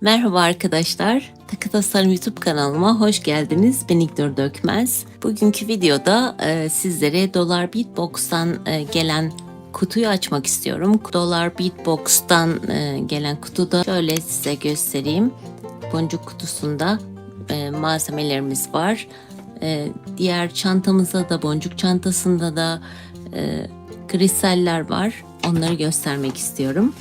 Merhaba arkadaşlar. Takı Tasarım YouTube kanalıma hoş geldiniz. Ben İknur Dökmez. Bugünkü videoda e, sizlere Dolar Beatbox'tan e, gelen kutuyu açmak istiyorum. Dolar Beatbox'tan e, gelen kutuda şöyle size göstereyim. Boncuk kutusunda e, malzemelerimiz var. E, diğer çantamızda da boncuk çantasında da e, kristaller var. Onları göstermek istiyorum.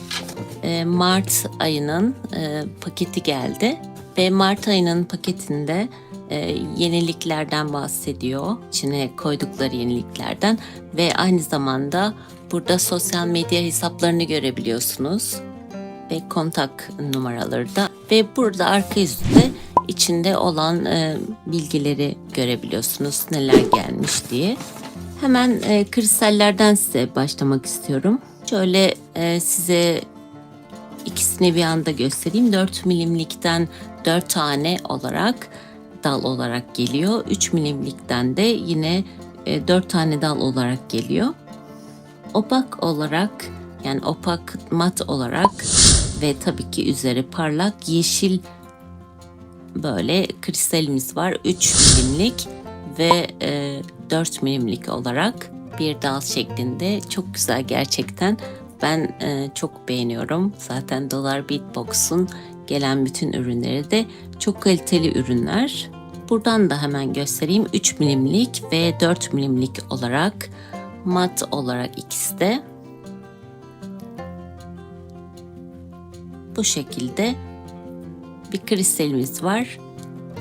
E, Mart ayının e, paketi geldi ve Mart ayının paketinde e, yeniliklerden bahsediyor. İçine koydukları yeniliklerden ve aynı zamanda burada sosyal medya hesaplarını görebiliyorsunuz ve kontak numaraları da ve burada arka yüzünde içinde olan e, bilgileri görebiliyorsunuz neler gelmiş diye. Hemen e, kristallerden size başlamak istiyorum. Şöyle e, size ikisini bir anda göstereyim. 4 milimlikten 4 tane olarak dal olarak geliyor. 3 milimlikten de yine 4 tane dal olarak geliyor. Opak olarak yani opak mat olarak ve tabii ki üzeri parlak yeşil böyle kristalimiz var. 3 milimlik ve e, 4 milimlik olarak bir dal şeklinde çok güzel gerçekten. Ben e, çok beğeniyorum. Zaten Dolar Beatbox'un gelen bütün ürünleri de çok kaliteli ürünler. Buradan da hemen göstereyim. 3 milimlik ve 4 milimlik olarak mat olarak ikisi de. Bu şekilde bir kristalimiz var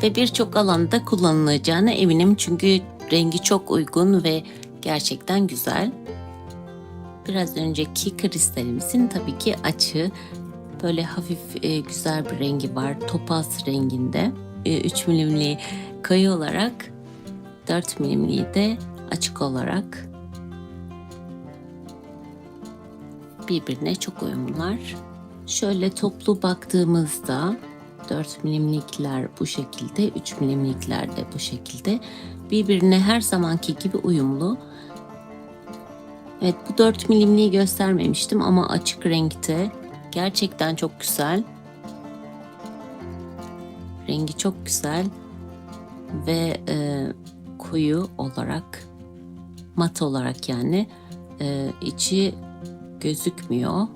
ve birçok alanda kullanılacağına eminim çünkü rengi çok uygun ve gerçekten güzel. Biraz önceki kristalimizin tabii ki açığı böyle hafif e, güzel bir rengi var. Topaz renginde. E, 3 milimli koyu olarak 4 milimliği de açık olarak birbirine çok uyumlular. Şöyle toplu baktığımızda 4 milimlikler bu şekilde, 3 milimlikler de bu şekilde. Birbirine her zamanki gibi uyumlu. Evet bu 4 milimliği göstermemiştim ama açık renkte. Gerçekten çok güzel. Rengi çok güzel ve e, koyu olarak mat olarak yani e, içi gözükmüyor.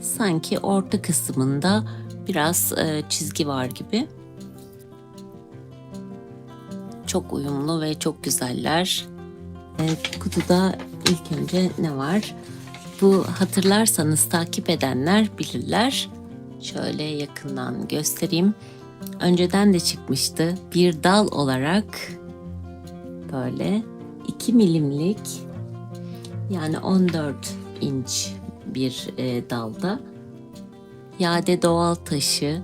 Sanki orta kısmında biraz e, çizgi var gibi. Çok uyumlu ve çok güzeller. Evet, kutuda ilk önce ne var? Bu hatırlarsanız takip edenler bilirler. Şöyle yakından göstereyim. Önceden de çıkmıştı. Bir dal olarak böyle 2 milimlik yani 14 inç bir e, dalda yade doğal taşı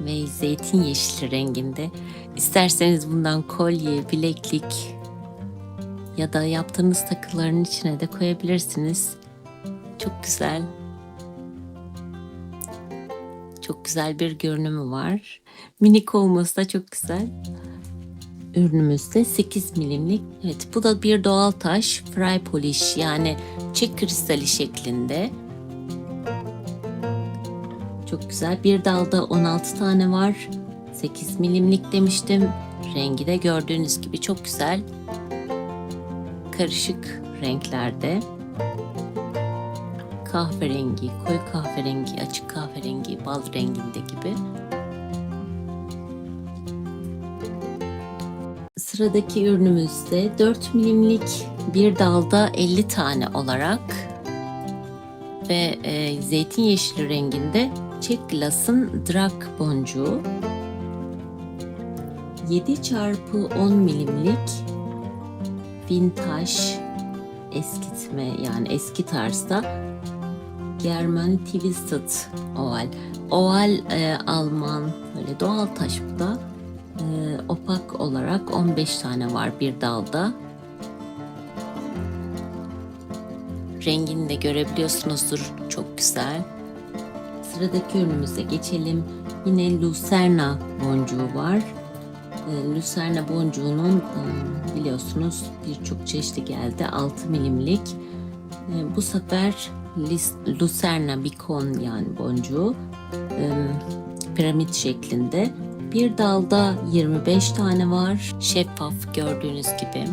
ve zeytin yeşili renginde. İsterseniz bundan kolye, bileklik ya da yaptığınız takıların içine de koyabilirsiniz. Çok güzel. Çok güzel bir görünümü var. Minik olması da çok güzel. Ürünümüzde 8 milimlik. Evet bu da bir doğal taş. Fry polish yani çek kristali şeklinde. Çok güzel. Bir dalda 16 tane var. 8 milimlik demiştim. Rengi de gördüğünüz gibi çok güzel. Karışık renklerde. Kahverengi, koyu kahverengi, açık kahverengi, bal renginde gibi. Sıradaki ürünümüzde 4 milimlik bir dalda 50 tane olarak ve e, zeytin yeşili renginde Çek Glass'ın Drag boncuğu 7 çarpı 10 milimlik vintage eskitme yani eski tarzda German Twisted oval. Oval e, Alman böyle doğal taş bu da. E, opak olarak 15 tane var bir dalda. Rengini de görebiliyorsunuzdur. Çok güzel. Sıradaki ürünümüze geçelim. Yine Lucerna boncuğu var. E, Lucerna boncuğunun e, biliyorsunuz birçok çeşidi geldi. 6 milimlik. E, bu sefer Lucerna bikon yani boncuğu e, piramit şeklinde. Bir dalda 25 tane var. Şeffaf gördüğünüz gibi.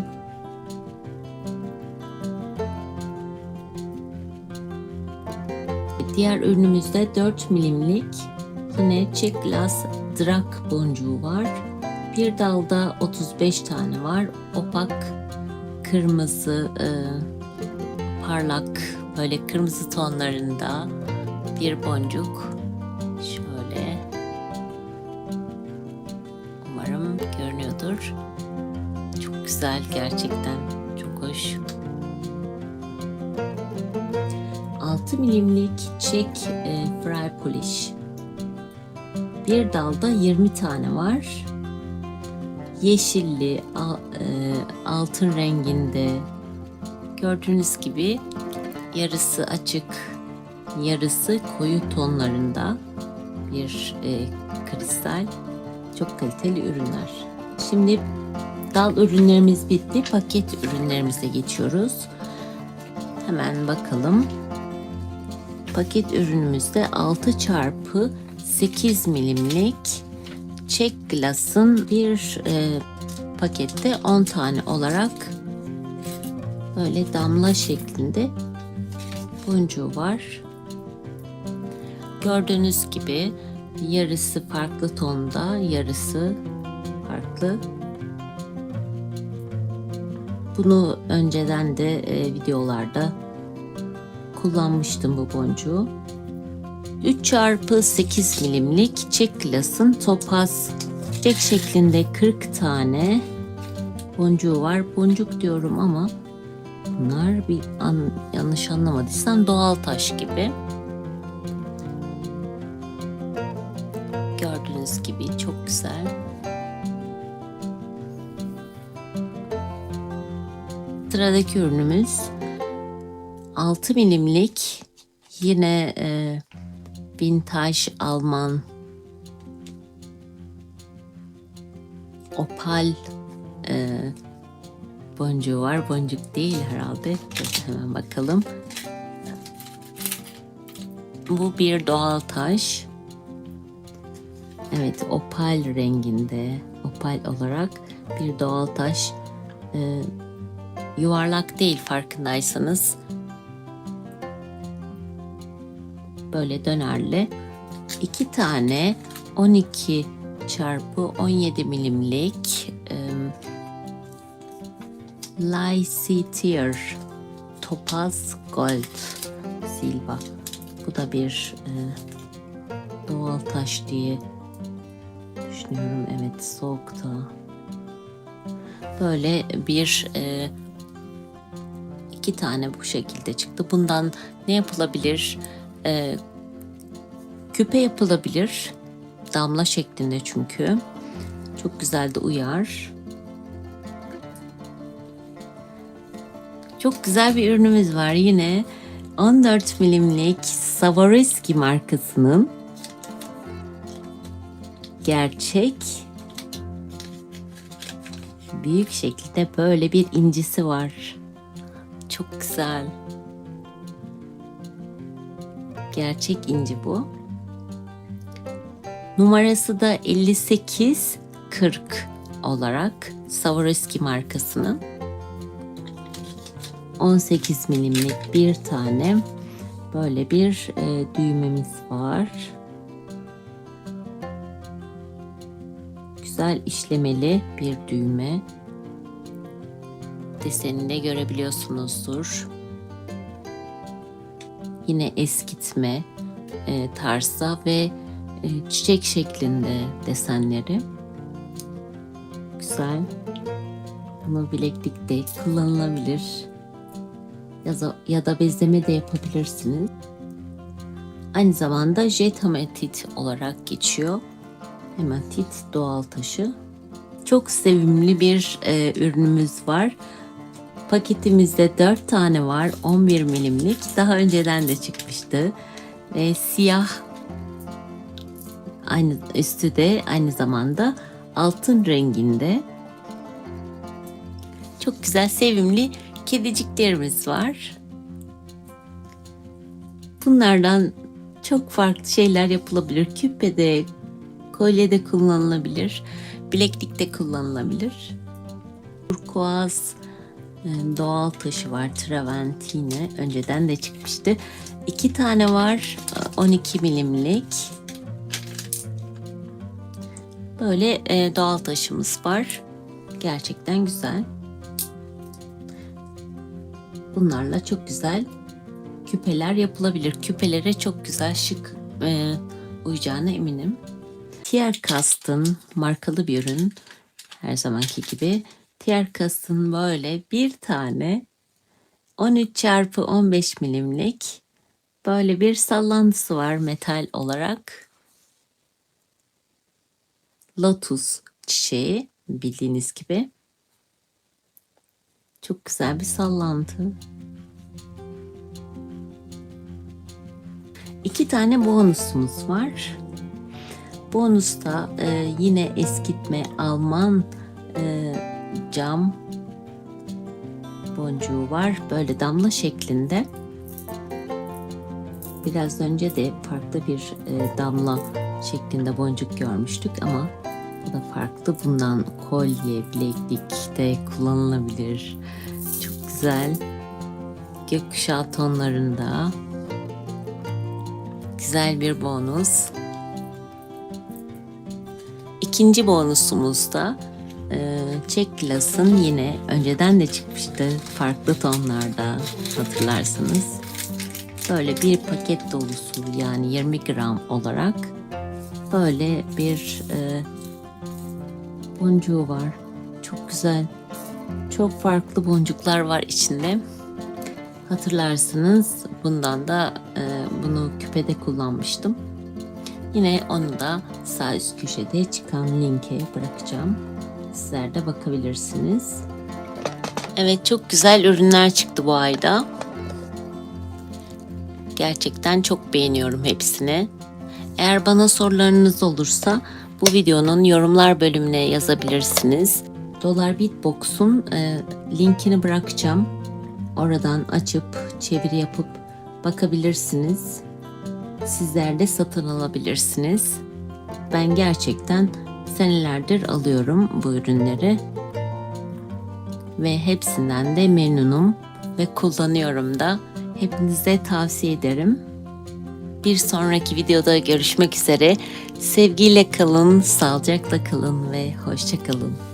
Diğer ürünümüzde 4 milimlik yine Glass Drak boncuğu var. Bir dalda 35 tane var. Opak, kırmızı, e, parlak, böyle kırmızı tonlarında bir boncuk. Şöyle. Umarım görünüyordur. Çok güzel gerçekten. Çok hoş. 6 milimlik çek e, fry polish. Bir dalda 20 tane var. Yeşilli, e, altın renginde. Gördüğünüz gibi yarısı açık, yarısı koyu tonlarında bir e, kristal. Çok kaliteli ürünler. Şimdi dal ürünlerimiz bitti. Paket ürünlerimize geçiyoruz. Hemen bakalım. Paket ürünümüzde 6 çarpı 8 milimlik Çek Glass'ın bir e, pakette 10 tane olarak böyle damla şeklinde boncuğu var. Gördüğünüz gibi yarısı farklı tonda, yarısı farklı. Bunu önceden de e, videolarda kullanmıştım bu boncuğu. 3 çarpı 8 milimlik çek Glass'ın topaz çek şeklinde 40 tane boncuğu var. Boncuk diyorum ama bunlar bir an, yanlış anlamadıysam doğal taş gibi. Gördüğünüz gibi çok güzel. Sıradaki ürünümüz 6 milimlik yine e, vintage Alman opal e, boncuğu var. Boncuk değil herhalde. Hemen bakalım. Bu bir doğal taş. Evet, opal renginde, opal olarak bir doğal taş. E, yuvarlak değil farkındaysanız. Böyle dönerli. iki tane 12 çarpı 17 milimlik e, Lycitir Topaz Gold Silva. Bu da bir e, doğal taş diye düşünüyorum. Evet soğukta. Böyle bir e, iki tane bu şekilde çıktı. Bundan ne yapılabilir? E, küpe yapılabilir. Damla şeklinde çünkü. Çok güzel de uyar. Çok güzel bir ürünümüz var yine. 14 milimlik Swarovski markasının gerçek büyük şekilde böyle bir incisi var. Çok güzel. Gerçek inci bu. Numarası da 5840 olarak Swarovski markasının 18 milimlik bir tane böyle bir e, düğmemiz var. Güzel işlemeli bir düğme. Desenini de görebiliyorsunuzdur. Yine eskitme e, tarzda ve e, çiçek şeklinde desenleri. Güzel. Bunu bileklikte kullanılabilir. Ya da, ya da bezleme de yapabilirsiniz. Aynı zamanda jet hemetit olarak geçiyor. Hemetit doğal taşı. Çok sevimli bir e, ürünümüz var. Paketimizde 4 tane var. 11 milimlik. Daha önceden de çıkmıştı. Ve siyah aynı üstü de aynı zamanda altın renginde. Çok güzel sevimli kediciklerimiz var. Bunlardan çok farklı şeyler yapılabilir. Küpede, kolyede kullanılabilir. Bileklikte kullanılabilir. Turkuaz e, doğal taşı var. Travertine. Önceden de çıkmıştı. İki tane var. e, 12 milimlik. Böyle e, doğal taşımız var. Gerçekten güzel. Bunlarla çok güzel küpeler yapılabilir. Küpelere çok güzel şık e, uyacağına eminim. Tierkast'ın markalı bir ürün. Her zamanki gibi. Tierkast'ın böyle bir tane 13 çarpı 15 milimlik böyle bir sallantısı var metal olarak. Lotus çiçeği bildiğiniz gibi. Çok güzel bir sallantı. İki tane bonusumuz var. Bonusta e, yine eskitme Alman e, cam boncuğu var. Böyle damla şeklinde. Biraz önce de farklı bir e, damla şeklinde boncuk görmüştük ama bu da farklı. Bundan kolye, bileklik de kullanılabilir. Çok güzel. Gökkuşağı tonlarında güzel bir bonus. İkinci bonusumuz da e, Çek Glass'ın yine önceden de çıkmıştı farklı tonlarda hatırlarsınız. Böyle bir paket dolusu yani 20 gram olarak böyle bir e, boncuğu var. Çok güzel. Çok farklı boncuklar var içinde. Hatırlarsınız bundan da e, bunu küpede kullanmıştım. Yine onu da sağ üst köşede çıkan linke bırakacağım. Sizler de bakabilirsiniz. Evet çok güzel ürünler çıktı bu ayda. Gerçekten çok beğeniyorum hepsini. Eğer bana sorularınız olursa bu videonun yorumlar bölümüne yazabilirsiniz. Dolar Beatbox'un e, linkini bırakacağım. Oradan açıp çeviri yapıp bakabilirsiniz. Sizler de satın alabilirsiniz. Ben gerçekten senelerdir alıyorum bu ürünleri. Ve hepsinden de memnunum ve kullanıyorum da. Hepinize tavsiye ederim. Bir sonraki videoda görüşmek üzere. Sevgiyle kalın, sağlıcakla kalın ve hoşça kalın.